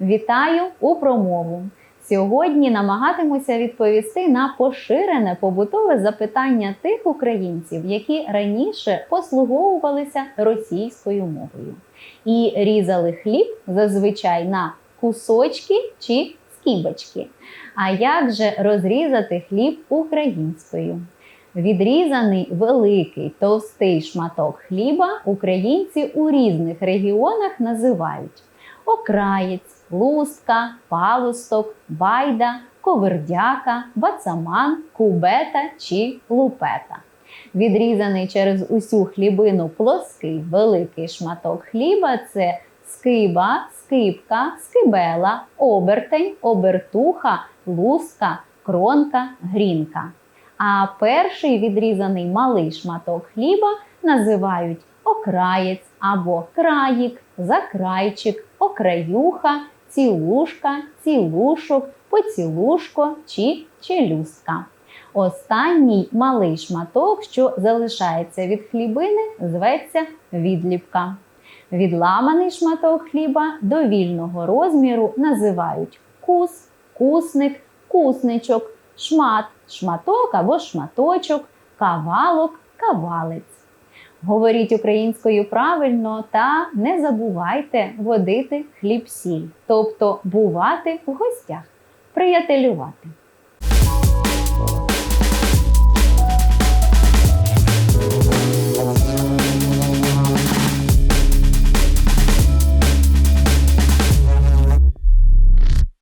Вітаю у промову. Сьогодні намагатимуся відповісти на поширене побутове запитання тих українців, які раніше послуговувалися російською мовою і різали хліб зазвичай на кусочки чи скибочки. А як же розрізати хліб українською? Відрізаний великий товстий шматок хліба українці у різних регіонах називають окраєць, лустка, палусток, байда, ковердяка, бацаман, кубета чи лупета. Відрізаний через усю хлібину плоский великий шматок хліба це скиба, скипка, скибела, обертень, обертуха, луска, кронка, грінка. А перший відрізаний малий шматок хліба називають окраєць або країк, закрайчик, окраюха, цілушка, цілушок, поцілушко чи челюстка. Останній малий шматок, що залишається від хлібини, зветься відліпка. Відламаний шматок хліба довільного розміру називають кус, кусник, кусничок, шмат, шматок або шматочок, кавалок, кавалець. Говоріть українською правильно та не забувайте водити хліб-сіль, тобто бувати в гостях, приятелювати.